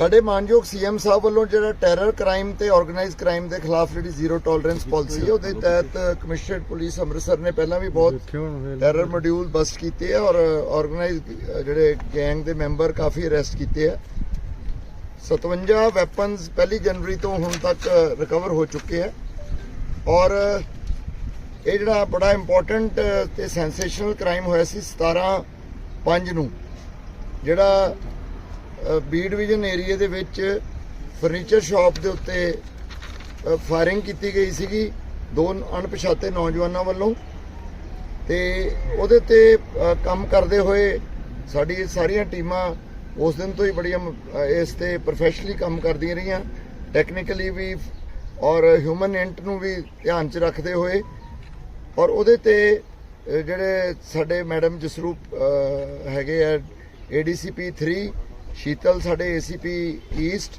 ਸਾਡੇ ਮਾਨਯੋਗ ਸੀਐਮ ਸਾਹਿਬ ਵੱਲੋਂ ਜਿਹੜਾ ਟੈਰਰ ਕ੍ਰਾਈਮ ਤੇ ਆਰਗੇਨਾਈਜ਼ਡ ਕ੍ਰਾਈਮ ਦੇ ਖਿਲਾਫ ਜਿਹੜੀ ਜ਼ੀਰੋ ਟੋਲਰੈਂਸ ਪਾਲਿਸੀ ਹੈ ਉਹਦੇ ਤਹਿਤ ਕਮਿਸ਼ਨਰੇਟ ਪੁਲਿਸ ਅੰਮ੍ਰਿਤਸਰ ਨੇ ਪਹਿਲਾਂ ਵੀ ਬਹੁਤ ਟੈਰਰ ਮੋਡਿਊਲ ਬਸਟ ਕੀਤੇ ਆ ਔਰ ਆਰਗੇਨਾਈਜ਼ਡ ਜਿਹੜੇ ਗੈਂਗ ਦੇ ਮੈਂਬਰ ਕਾਫੀ ਅਰੈਸਟ ਕੀਤੇ ਆ। 57 ਵੈਪਨਸ ਪਹਿਲੀ ਜਨਵਰੀ ਤੋਂ ਹੁਣ ਤੱਕ ਰਿਕਵਰ ਹੋ ਚੁੱਕੇ ਆ। ਔਰ ਇਹ ਜਿਹੜਾ ਬੜਾ ਇੰਪੋਰਟੈਂਟ ਤੇ ਸੈਂਸੇਸ਼ਨਲ ਕ੍ਰਾਈਮ ਹੋਇਆ ਸੀ 17 5 ਨੂੰ ਜਿਹੜਾ ਬੀ ਡਿਵੀਜ਼ਨ ਏਰੀਆ ਦੇ ਵਿੱਚ ਫਰਨੀਚਰ ਸ਼ਾਪ ਦੇ ਉੱਤੇ ਫਾਇਰਿੰਗ ਕੀਤੀ ਗਈ ਸੀਗੀ। ਦੋ ਅਣਪਛਾਤੇ ਨੌਜਵਾਨਾਂ ਵੱਲੋਂ। ਤੇ ਉਹਦੇ ਤੇ ਕੰਮ ਕਰਦੇ ਹੋਏ ਸਾਡੀ ਸਾਰੀਆਂ ਟੀਮਾਂ ਉਸ ਦਿਨ ਤੋਂ ਹੀ ਬੜੀਆਂ ਇਸ ਤੇ ਪ੍ਰੋਫੈਸ਼ਨਲੀ ਕੰਮ ਕਰਦੀਆਂ ਰਹੀਆਂ। ਟੈਕਨੀਕਲੀ ਵੀ ਔਰ ਹਿਊਮਨ ਇੰਟ ਨੂੰ ਵੀ ਧਿਆਨ 'ਚ ਰੱਖਦੇ ਹੋਏ। ਔਰ ਉਹਦੇ ਤੇ ਜਿਹੜੇ ਸਾਡੇ ਮੈਡਮ ਜਸਰੂਪ ਅ, ਹੈਗੇ ਆ ਏਡੀਸੀਪੀ 3 ਸ਼ੀਤਲ ਸਾਡੇ ਏਸੀਪੀ ਈਸਟ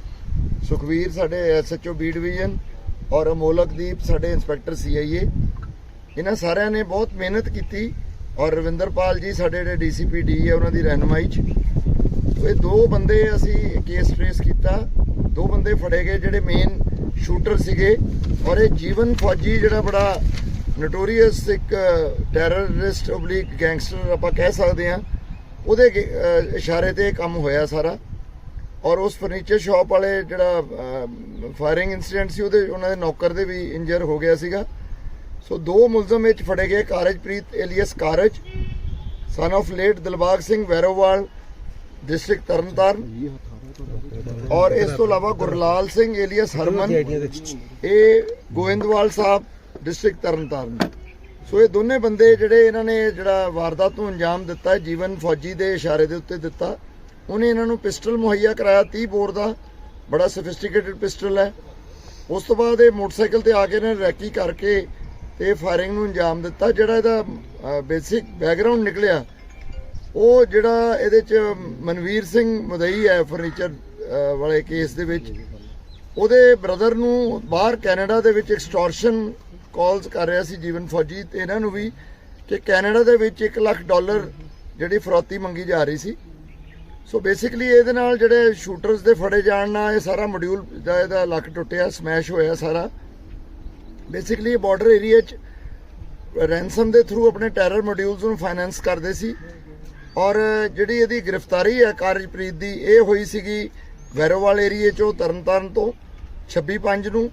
ਸੁਖਵੀਰ ਸਾਡੇ ਐਸਐਚਓ ਬੀ ਡਿਵੀਜ਼ਨ ਔਰ ਅਮੋਲਕਦੀਪ ਸਾਡੇ ਇੰਸਪੈਕਟਰ ਸੀਆਈਏ ਇਹਨਾਂ ਸਾਰਿਆਂ ਨੇ ਬਹੁਤ ਮਿਹਨਤ ਕੀਤੀ ਔਰ ਰਵਿੰਦਰਪਾਲ ਜੀ ਸਾਡੇ ਜਿਹੜੇ ਡੀਸੀਪੀ ਡੀ ਹੈ ਉਹਨਾਂ ਦੀ ਰਹਿਨਮਾਈ 'ਚ। ਇਹ ਦੋ ਬੰਦੇ ਅਸੀਂ ਕੇਸ ਟ੍ਰੇਸ ਕੀਤਾ। ਦੋ ਬੰਦੇ ਫੜੇ ਗਏ ਜਿਹੜੇ ਮੇਨ ਸ਼ੂਟਰ ਸੀਗੇ ਔਰ ਇਹ ਜੀਵਨ ਫੌਜੀ ਜਿਹੜਾ ਬੜਾ ਨਟੋਰੀਅਸ ਇੱਕ ਟੈਰਰਿਸਟ ਓਬਲੀਕ ਗੈਂਗਸਟਰ ਆਪਾਂ ਕਹਿ ਸਕਦੇ ਹਾਂ। ਉਹਦੇ ਗੇ- ਇਸ਼ਾਰੇ ਤੇ ਇਹ ਕੰਮ ਹੋਇਆ ਸਾਰਾ। ਔਰ ਉਸ ਫਰਨੀਚਰ ਸ਼ਾਪ ਵਾਲੇ ਜਿਹੜਾ ਫਾਇਰਿੰਗ ਇਨਸੀਡੈਂਟ ਸੀ, ਉਹਦੇ ਉਹਨਾਂ ਦੇ ਨੌਕਰ ਦੇ ਵੀ ਇੰਜਰ ਹੋ ਗਿਆ ਸੀਗਾ। ਸੋ ਦੋ ਮੁਲਜ਼ਮ ਵਿੱਚ ਫੜੇ ਗਏ Karajpreet alias Karaj son of late Dilbagh Singh Vairowal district Tarn Taran, ਔਰ ਇਸ ਤੋਂ ਇਲਾਵਾ ਗੁਰਲਾਲ ਸਿੰਘ ਏਲੀਅਸ ਹਰਮਨ, ਇਹ ਗੋਇੰਦਵਾਲ ਸਾਹਿਬ ਡਿਸਟ੍ਰਿਕਟ ਤਰਨਤਾਰਨ। ਸੋ ਇਹ ਦੋਨੇ ਬੰਦੇ ਜਿਹੜੇ ਇਹਨਾਂ ਨੇ ਜਿਹੜਾ ਵਾਰਦਾਤ ਨੂੰ ਅੰਜਾਮ ਦਿੱਤਾ, ਜੀਵਨ ਫੌਜੀ ਦੇ ਇਸ਼ਾਰੇ ਦੇ ਉੱਤੇ ਦਿੱਤਾ, ਉਹਨੇ ਇਹਨਾਂ ਨੂੰ ਪਿਸਟਲ ਮੁਹੱਈਆ ਕਰਾਇਆ 30 ਬੋਰ ਦਾ, ਬੜਾ ਸੋਫਿਸਟੀਕੇਟਡ ਪਿਸਟਲ ਹੈ। ਉਸ ਤੋਂ ਬਾਅਦ ਇਹ ਮੋਟਰਸਾਈਕਲ ਤੇ ਆ ਕੇ ਇਹਨਾਂ ਰੈਕੀ ਕਰਕੇ ਤੇ ਫਾਇਰਿੰਗ ਨੂੰ ਅੰਜਾਮ ਦਿੱਤਾ। ਜਿਹੜਾ ਇਹਦਾ ਬੇਸਿਕ ਬੈਕਗ੍ਰਾਉਂਡ ਨਿਕਲਿਆ, ਉਹ ਜਿਹੜਾ ਇਹਦੇ ਚ ਮਨਵੀਰ ਸਿੰਘ ਮਦਈ ਹੈ ਫਰਨੀਚਰ ਵਾਲੇ ਕੇਸ ਦੇ ਵਿੱਚ, ਉਹਦੇ ਬ੍ਰਦਰ ਨੂੰ ਬਾਹਰ ਕੈਨੇਡਾ ਦੇ ਵਿੱਚ ਐਕਸਟੋਰਸ਼ਨ ਕਾਲਸ ਕਰ ਰਿਹਾ ਸੀ ਜੀਵਨ ਫੌਜੀ ਤੇ ਇਹਨਾਂ ਨੂੰ ਵੀ ਕਿ ਕੈਨੇਡਾ ਦੇ ਵਿੱਚ 1 ਲੱਖ ਡਾਲਰ ਜਿਹੜੀ ਫਰੋਤੀ ਮੰਗੀ ਜਾ ਰਹੀ ਸੀ। ਸੋ ਬੇਸਿਕਲੀ ਇਹਦੇ ਨਾਲ ਜਿਹੜੇ ਸ਼ੂਟਰਸ ਦੇ ਫੜੇ ਜਾਣ ਨਾਲ ਇਹ ਸਾਰਾ ਮੋਡਿਊਲ ਦਾ ਇਹਦਾ ਲੱਕ ਟੁੱਟਿਆ ਸਮੈਸ਼ ਹੋਇਆ ਸਾਰਾ। ਬੇਸਿਕਲੀ ਬਾਰਡਰ ਏਰੀਆ 'ਚ ਰੈਂਸਮ ਦੇ ਥਰੂ ਆਪਣੇ ਟੈਰਰ ਮੋਡਿਊਲਸ ਨੂੰ ਫਾਈਨੈਂਸ ਕਰਦੇ ਸੀ। ਔਰ ਜਿਹੜੀ ਇਹਦੀ ਗ੍ਰਿਫਤਾਰੀ ਹੈ ਕਾਰਜਪ੍ਰੀਤ ਦੀ, ਇਹ ਹੋਈ ਸੀਗੀ ਵੈਰੋਵਾਲ ਏਰੀਏ 'ਚੋਂ ਤਰਨਤਾਰਨ ਤੋਂ 26/5 ਨੂੰ।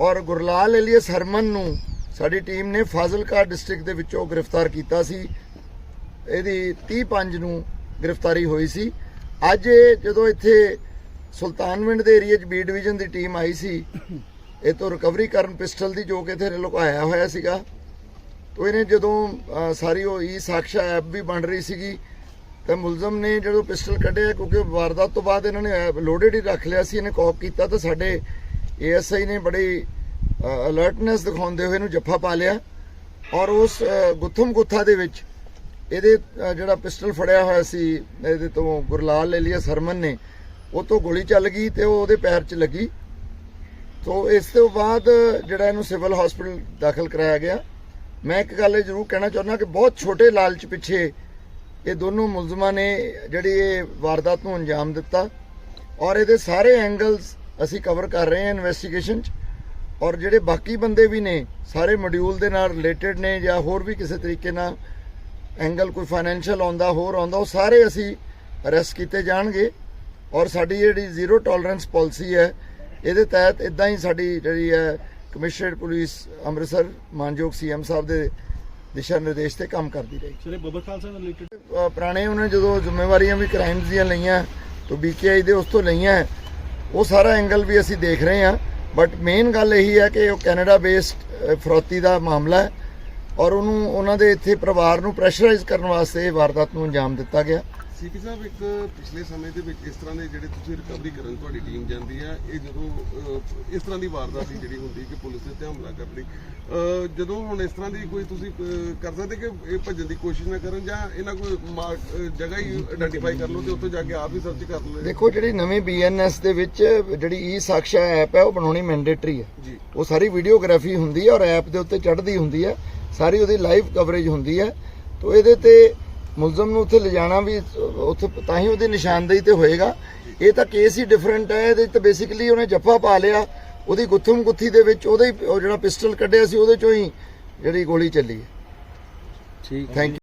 ਔਰ ਗੁਰਲਾਲ ਏਲੀਅਸ ਹਰਮਨ ਨੂੰ ਸਾਡੀ ਟੀਮ ਨੇ ਫਾਜ਼ਿਲਕਾ ਡਿਸਟ੍ਰਿਕਟ ਦੇ ਵਿੱਚੋਂ ਗ੍ਰਿਫਤਾਰ ਕੀਤਾ ਸੀ। ਇਹਦੀ 30/5 ਨੂੰ ਗ੍ਰਿਫਤਾਰੀ ਹੋਈ ਸੀ। ਅੱਜ ਇਹ ਜਦੋਂ ਇੱਥੇ ਸੁਲਤਾਨਵਿੰਡ ਦੇ ਏਰੀਏ 'ਚ ਬੀ ਡਿਵੀਜ਼ਨ ਦੀ ਟੀਮ ਆਈ ਸੀ ਇਹ ਤੋਂ ਰਿਕਵਰੀ ਕਰਨ ਪਿਸਟਲ ਦੀ ਜੋ ਕਿ ਇੱਥੇ ਲੁਕਾਇਆ ਹੋਇਆ ਸੀਗਾ। ਤੋ ਇਹਨੇ ਜਦੋਂ ਸਾਰੀ ਉਹ ਈ ਸਾਕਸ਼ਾ ਐਪ ਵੀ ਬਣ ਰਹੀ ਸੀਗੀ, ਤਾਂ ਮੁਲਜ਼ਮ ਨੇ ਜਦੋਂ ਪਿਸਟਲ ਕੱਢਿਆ ਕਿਉਂਕਿ ਵਾਰਦਾਤ ਤੋਂ ਬਾਅਦ ਇਹਨਾਂ ਨੇ ਲੋਡਡ ਹੀ ਰੱਖ ਲਿਆ ਸੀ, ਇਹਨੇ ਕੌਕ ਕੀਤਾ ਤਾਂ ਸਾਡੇ ਏਐਸਆਈ ਨੇ ਬੜੀ ਅਲਰਟਨੈਸ ਦਿਖਾਉਂਦੇ ਹੋਏ ਇਹਨੂੰ ਜੱਫਾ ਪਾ ਲਿਆ। ਔਰ ਉਸ ਅ, ਗੁੱਥਮ ਗੁੱਥਾ ਦੇ ਵਿੱਚ ਇਹਦੇ ਜਿਹੜਾ ਪਿਸਟਲ ਫੜਿਆ ਹੋਇਆ ਸੀ ਇਹਦੇ ਤੋਂ ਗੁਰਲਾਲ ਏਲੀਅਸ ਸਰਮਨ ਨੇ ਉਹ ਤੋਂ ਗੋਲੀ ਚੱਲ ਗਈ ਤੇ ਉਹ ਉਹਦੇ ਪੈਰ 'ਚ ਲੱਗੀ। ਤੋਂ ਇਸ ਤੋਂ ਬਾਅਦ ਜਿਹੜਾ ਇਹਨੂੰ ਸਿਵਲ ਹਸਪੀਟਲ ਦਾਖਲ ਕਰਾਇਆ ਗਿਆ। ਮੈਂ ਇੱਕ ਗੱਲ ਜ਼ਰੂਰ ਕਹਿਣਾ ਚਾਹੁੰਦਾ ਕਿ ਬਹੁਤ ਛੋਟੇ ਲਾਲਚ ਪਿੱਛੇ ਇਹ ਦੋਨੋਂ ਮੁਲਜ਼ਮਾਂ ਨੇ ਜਿਹੜੀ ਇਹ ਵਾਰਦਾਤ ਨੂੰ ਅੰਜਾਮ ਦਿੱਤਾ। ਔਰ ਇਹਦੇ ਸਾਰੇ ਐਂਗਲਸ ਅਸੀਂ ਕਵਰ ਕਰ ਰਹੇ ਹਾਂ ਇਨਵੈਸਟੀਗੇਸ਼ਨ 'ਚ। ਔਰ ਜਿਹੜੇ ਬਾਕੀ ਬੰਦੇ ਵੀ ਨੇ ਸਾਰੇ ਮੋਡਿਊਲ ਦੇ ਨਾਲ ਰਿਲੇਟਡ ਨੇ ਜਾਂ ਹੋਰ ਵੀ ਕਿਸੇ ਤਰੀਕੇ ਨਾਲ ਐਂਗਲ ਕੋਈ ਫਾਈਨੈਂਸ਼ੀਅਲ ਆਉਂਦਾ ਹੋਰ ਆਉਂਦਾ ਉਹ ਸਾਰੇ ਅਸੀਂ ਅਰੈਸਟ ਕੀਤੇ ਜਾਣਗੇ। ਔਰ ਸਾਡੀ ਜਿਹੜੀ ਜ਼ੀਰੋ ਟੋਲਰੈਂਸ ਪਾਲਿਸੀ ਹੈ ਇਹਦੇ ਤਹਿਤ ਇਦਾਂ ਹੀ ਸਾਡੀ ਜਿਹੜੀ ਹੈ ਕਮਿਸ਼ਨਰੇਟ ਪੁਲਿਸ ਅੰਮ੍ਰਿਤਸਰ ਮਾਨਯੋਗ ਸੀਐਮ ਸਾਹਿਬ ਦੇ ਦਿਸ਼ਾ ਨਿਰਦੇਸ਼ ਤੇ ਕੰਮ ਕਰਦੀ ਰਹੀ। ਇਹ ਬੱਬਰ ਖਾਲਸਾ ਨਾਲ ਰਿਲੇਟਡ ਪੁਰਾਣੇ ਉਹਨੇ ਜਦੋਂ ਜ਼ਿੰਮੇਵਾਰੀਆਂ ਵੀ ਕ੍ਰਾਈਮਸ ਦੀਆਂ ਲਈਆਂ ਤੋਂ ਬੀਕੇਆਈ ਦੇ ਉਸ ਤੋਂ ਲਈਆਂ ਉਹ ਸਾਰਾ ਐਂਗਲ ਵੀ ਅਸੀਂ ਦੇਖ ਰਹੇ ਹਾਂ ਬਟ ਮੇਨ ਗੱਲ ਇਹੀ ਹੈ ਕਿ ਉਹ ਕੈਨੇਡਾ ਬੇਸਡ ਫਰੋਤੀ ਦਾ ਮਾਮਲਾ ਹੈ ਔਰ ਉਹਨੂੰ, ਉਹਨਾਂ ਦੇ ਇੱਥੇ ਪਰਿਵਾਰ ਨੂੰ ਪ੍ਰੈਸ਼ਰਾਈਜ਼ ਕਰਨ ਵਾਸਤੇ ਇਹ ਵਾਰਦਾਤ ਨੂੰ ਅੰਜਾਮ ਦਿੱਤਾ ਗਿਆ। ਸੀਪੀ ਸਾਹਿਬ ਇੱਕ ਪਿਛਲੇ ਸਮੇਂ ਦੇ ਵਿੱਚ ਇਸ ਤਰ੍ਹਾਂ ਦੇ ਜਿਹੜੇ ਤੁਸੀਂ ਰਿਕਵਰੀ ਕਰਨ ਤੁਹਾਡੀ ਟੀਮ ਜਾਂਦੀ ਹੈ ਇਹ ਜਦੋਂ ਇਸ ਤਰ੍ਹਾਂ ਦੀ ਵਾਰਦਾਤ ਜਿਹੜੀ ਹੁੰਦੀ ਕਿ ਪੁਲਿਸ ਦੇ ਉੱਤੇ ਹਮਲਾ ਅਹ, ਜਦੋਂ ਹੁਣ ਇਸ ਤਰ੍ਹਾਂ ਦੀ ਕੋਈ ਤੁਸੀਂ ਕਰ ਸਕਦੇ ਕਿ ਇਹ ਭੱਜਣ ਦੀ ਕੋਸ਼ਿਸ਼ ਨਾ ਕਰਨ ਜਾਂ ਇਹਨਾਂ ਕੋਈ ਜਗ੍ਹਾ ਹੀ ਆਇਡੈਂਟੀਫਾਈ ਕਰ ਲਓ ਤੇ ਉੱਥੋਂ ਜਾ ਕੇ ਆਪ ਹੀ ਸਰਚ ਕਰ ਲਓ? ਦੇਖੋ ਜਿਹੜੀ ਨਵੀਂ ਬੀਐਨਐਸ ਦੇ ਵਿੱਚ ਜਿਹੜੀ ਈ ਸਾਕਸ਼ਾ ਐਪ ਹੈ ਉਹ ਬਣਾਉਣੀ ਮੈਂਡੇਟਰੀ ਹੈ। ਉਹ ਸਾਰੀ ਵੀਡੀਓਗ੍ਰਾਫੀ ਹੁੰਦੀ ਹੈ ਔਰ ਐਪ ਦੇ ਉੱਤੇ ਚੜ੍ਹਦੀ ਹੁੰਦੀ ਹੈ। ਸਾਰੀ ਉਹਦੀ ਲਾਈਵ ਕਵਰੇਜ ਹੁੰਦੀ ਹੈ। ਤੋਂ ਇਹਦੇ ਤੇ ਮੁਲਜ਼ਮ ਨੂੰ ਉੱਥੇ ਲਿਜਾਣਾ ਵੀ ਉੱਥੇ ਤਾਂ ਹੀ ਉਹਦੀ ਨਿਸ਼ਾਨਦੇਹੀ ਤੇ ਹੋਏਗਾ। ਇਹ ਤਾਂ ਕੇਸ ਹੀ ਡਿਫਰੈਂਟ ਹੈ ਇਹਦੇ ਤਾਂ ਬੇਸਿਕਲੀ ਉਹਨੇ ਜੱਫਾ ਪਾ ਲਿਆ। ਉਹਦੀ ਗੁੱਥਮ ਗੁੱਥੀ ਦੇ ਵਿੱਚ ਉਹਦੇ ਉਹ ਜਿਹੜਾ ਪਿਸਟਲ ਕੱਢਿਆ ਸੀ ਉਹਦੇ ਚੋਂ ਹੀ ਜਿਹੜੀ ਗੋਲੀ ਚੱਲੀ ਠੀਕ ਥੈਂਕ ਯੂ